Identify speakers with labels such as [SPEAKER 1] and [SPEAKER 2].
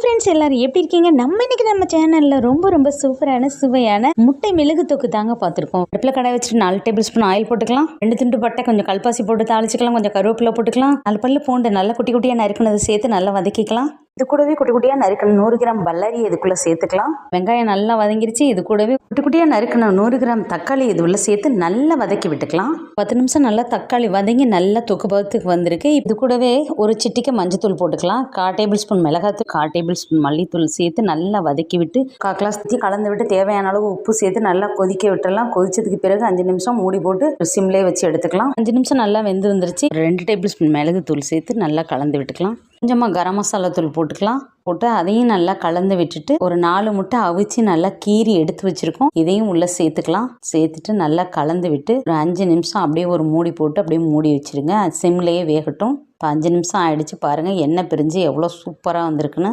[SPEAKER 1] Friends எல்லாரும் எப்படி இருக்கீங்க? நம்ம இன்னைக்கு நம்ம சேனல்ல ரொம்ப ரொம்ப சூப்பரான சுவையான முட்டை மிளகு தொக்கு தாங்க பார்த்துருக்கோம். அடுப்பில் கடை வச்சுட்டு நாலு டேபிள் ஸ்பூன் ஆயில் போட்டுக்கலாம். ரெண்டு துண்டு பட்டை கொஞ்சம் கல்பாசி போட்டு தாளிச்சுக்கலாம். கொஞ்சம் கருவேப்பிலை போட்டுக்கலாம். நாலு பல்லு பூண்டு நல்லா குட்டி குட்டியாக நறுக்குனதை சேர்த்து நல்லா வதக்கிக்கலாம். இது கூடவே குட்டி குட்டியாக நறுக்கணும். நூறு கிராம் பல்லாரி இதுக்குள்ளே சேர்த்துக்கலாம். வெங்காயம் நல்லா வதங்கிருச்சு. இது கூடவே குட்டி குட்டியாக நறுக்கணும். நூறு கிராம் தக்காளி இது உள்ள சேர்த்து நல்லா வதக்கி விட்டுக்கலாம். பத்து நிமிஷம் நல்லா தக்காளி வதங்கி நல்லா தொக்கு பதத்துக்கு வந்திருக்கு. இது கூடவே ஒரு சிட்டிக்கு மஞ்சத்தூள் போட்டுக்கலாம். கால் டேபிள் ஸ்பூன் மிளகாத்தூள் கா டேபிள் ஸ்பூன் மல்லித்தூள் சேர்த்து நல்லா வதக்கி விட்டு கா கிளாஸ் ஊற்றி கலந்து விட்டு தேவையான அளவு உப்பு சேர்த்து நல்லா கொதிக்க விட்டுலாம் கொதிச்சதுக்கு பிறகு அஞ்சு நிமிஷம் மூடி போட்டு சிம்லேயே வச்சு எடுத்துக்கலாம். அஞ்சு நிமிஷம் நல்லா வெந்து வந்துருச்சு. ரெண்டு டேபிள் ஸ்பூன் மிளகு தூள் சேர்த்து நல்லா கலந்து விட்டுக்கலாம். கொஞ்சமாக கரம் மசாலா தூள் போட்டுக்கலாம். போட்டு அதையும் நல்லா கலந்து விட்டுட்டு ஒரு நாலு முட்டை அவிச்சு நல்லா கீறி எடுத்து வச்சிருக்கோம். இதையும் உள்ளே சேர்த்துக்கலாம். சேர்த்துட்டு நல்லா கலந்து விட்டு ஒரு அஞ்சு நிமிஷம் அப்படியே ஒரு மூடி போட்டு அப்படியே மூடி வச்சிருங்க. சிம்லேயே வேகட்டும். இப்போ அஞ்சு நிமிஷம் ஆயிடுச்சு பாருங்கள் எண்ணெய் பிரிஞ்சு எவ்வளோ சூப்பராக வந்திருக்குன்னு.